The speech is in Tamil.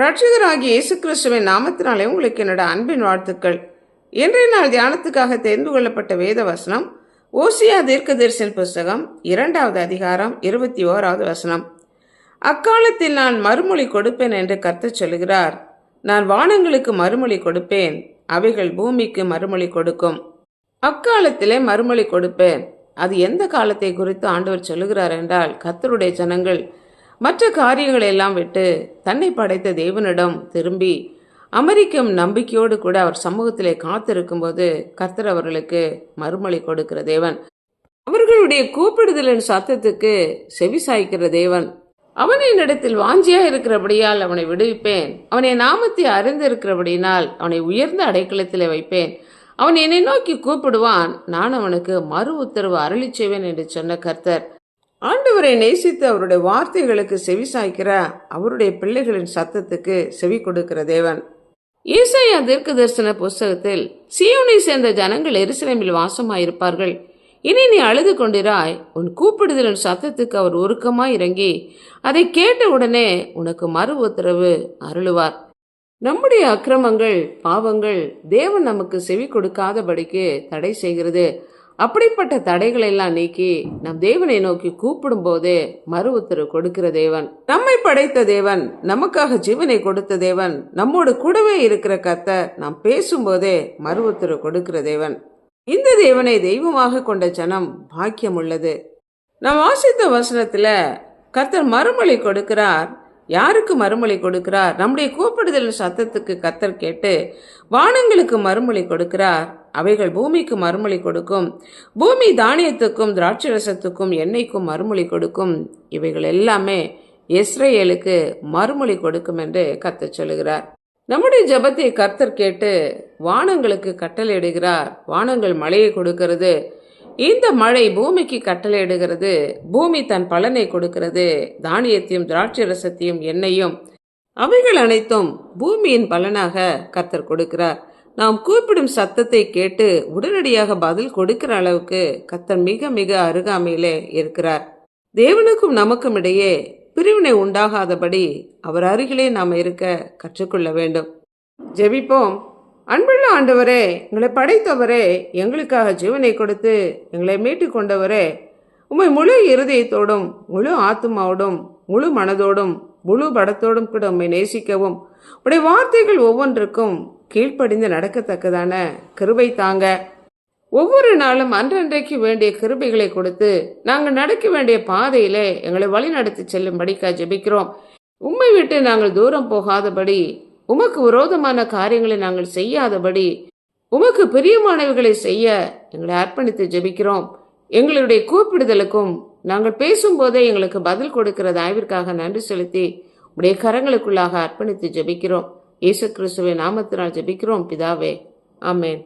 ரட்சகராகிய இயேசு கிறிஸ்துவின் நாமத்தினாலே உங்களுக்கு என்னோட அன்பின் வாழ்த்துக்கள். இன்றைய நாள் தியானத்துக்காக தெரிந்து கொள்ளப்பட்ட வேத வசனம் ஓசியா தீர்க்கதரிசன புஸ்தகம் இரண்டாவது அதிகாரம் இருபத்தி ஓராவது வசனம். அக்காலத்தில் நான் மறுமொழி கொடுப்பேன் என்று கர்த்தர் சொல்கிறார் நான் வானங்களுக்கு மறுமொழி கொடுப்பேன் அவைகள் பூமிக்கு மறுமொழி கொடுக்கும். அக்காலத்திலே மறுமொழி கொடுப்பேன். அது எந்த காலத்தை குறித்து ஆண்டவர் சொல்லுகிறார் என்றால் கத்தருடைய ஜனங்கள் மற்ற காரியங்களை எல்லாம் விட்டு தன்னை படைத்த தேவனிடம் திரும்பி அமெரிக்கம் நம்பிக்கையோடு கூட அவர் சமூகத்திலே காத்திருக்கும்போது கர்த்தர் அவர்களுக்கு மறுமொழி கொடுக்கிற தேவன். அவர்களுடைய கூப்பிடுதலின் சத்தத்துக்கு செவி சாய்க்கிற தேவன். அவன் என்னிடத்தில் வாஞ்சியா இருக்கிறபடியால் அவனை விடுவிப்பேன். அவனை நாமத்தை அறிந்திருக்கிறபடியினால் அவனை உயர்ந்த அடைக்கலத்திலே வைப்பேன். அவன் என்னை நோக்கி கூப்பிடுவான். நான் அவனுக்கு மறு உத்தரவு அருளி செய்வேன் என்று சொன்ன கர்த்தர். ஆண்டவரை நேசித்து அவருடைய வார்த்தைகளுக்கு செவி சாய்க்கிற அவருடைய பிள்ளைகளின் சத்தத்துக்கு செவி கொடுக்கிற தேவன். ஈசையா தீர்க்க தரிசன புஸ்தகத்தில் சியோனை சேர்ந்த ஜனங்கள் எருசலேமில் வாசமாயிருப்பார்கள். இனி நீ அழுது கொண்டிராய் உன் கூப்பிடுதலின் சத்தத்துக்கு அவர் உருக்கமாய் இறங்கி அதை கேட்ட உடனே உனக்கு மறு உத்தரவு அருளுவார். நம்முடைய அக்கிரமங்கள் பாவங்கள் தேவன் நமக்கு செவி கொடுக்காதபடிக்கு தடை செய்கிறது. அப்படிப்பட்ட தடைகளை எல்லாம் நீக்கி நம் தேவனை நோக்கி கூப்பிடும் போதே மறு உத்தரவு கொடுக்கிற தேவன். நம்மை படைத்த தேவன் நமக்காக ஜீவனை கொடுத்த தேவன் நம்மோடு கூடவே இருக்கிற கத்த நாம் பேசும்போதே மறு உத்தரவு கொடுக்கிற தேவன். இந்த தேவனை தெய்வமாக கொண்ட ஜனம் பாக்கியம் உள்ளது நாம் வாசித்த வசனத்துல கர்த்தர் மறுமொழி கொடுக்கிறார். யாருக்கு மறுமொழி கொடுக்கிறார்? நம்முடைய கூப்பிடுதல் சத்தத்துக்கு கத்தர் கேட்டு வானங்களுக்கு மறுமொழி கொடுக்கிறார். அவைகள் பூமிக்கு மறுமொழி கொடுக்கும். பூமி தானியத்துக்கும் திராட்சரசத்துக்கும் எண்ணெய்க்கும் மறுமொழி கொடுக்கும். இவைகள் எல்லாமே இஸ்ரேலுக்கு மறுமொழி கொடுக்கும் என்று கர்த்தர் சொல்லுகிறார். நம்முடைய ஜெபத்தை கர்த்தர் கேட்டு வானங்களுக்கு கட்டளையிடுகிறார். வானங்கள் மழையை கொடுக்கிறது. இந்த மழை பூமிக்கு கட்டளையிடுகிறது பூமி தன் பலனை கொடுக்கிறது. தானியத்தையும் திராட்சை ரசத்தையும் எண்ணெயும் அவைகள் அனைத்தும் பூமியின் பலனாக கர்த்தர் கொடுக்கிறார். நாம் கூப்பிடும் சத்தத்தை கேட்டு உடனடியாக பதில் கொடுக்கிற அளவுக்கு கர்த்தர் மிக மிக அருகாமையிலே இருக்கிறார். தேவனுக்கும் நமக்கும் இடையே பிரிவினை உண்டாகாதபடி அவர் அருகிலே நாம் இருக்க கற்றுக்கொள்ள வேண்டும். ஜெபிப்போம். அன்புள்ள ஆண்டவரே எங்களை படைத்தவரே எங்களுக்காக ஜீவனை கொடுத்து எங்களை மீட்டு கொண்டவரே உம்மை முழு இருதயத்தோடும் முழு ஆத்மாவோடும் முழு மனதோடும் முழு படத்தோடும் கூட உம்மை நேசிக்கவும். உடைய வார்த்தைகள் ஒவ்வொன்றுக்கும் கீழ்ப்படிந்து நடக்கத்தக்கதான கிருபை தாங்க. ஒவ்வொரு நாளும் அன்றன்றைக்கு வேண்டிய கிருபைகளை கொடுத்து நாங்கள் நடக்க வேண்டிய பாதையிலே எங்களை வழிநடத்தி செல்லும்படிக்கா ஜெபிக்கிறோம். உம்மை விட்டு நாங்கள் தூரம் போகாதபடி உமக்கு விரோதமான காரியங்களை நாங்கள் செய்யாதபடி உமக்கு பிரியமானவைகளை செய்ய எங்களை அர்ப்பணித்து ஜெபிக்கிறோம். எங்களுடைய கூப்பிடுதலுக்கும் நாங்கள் பேசும்போதே எங்களுக்கு பதில் கொடுக்கிற தயவிற்காக நன்றி செலுத்தி உடைய கரங்களுக்குள்ளாக அர்ப்பணித்து ஜெபிக்கிறோம். இயேசு கிறிஸ்துவை நாமத்தினால் ஜெபிக்கிறோம். பிதாவே ஆமேன்.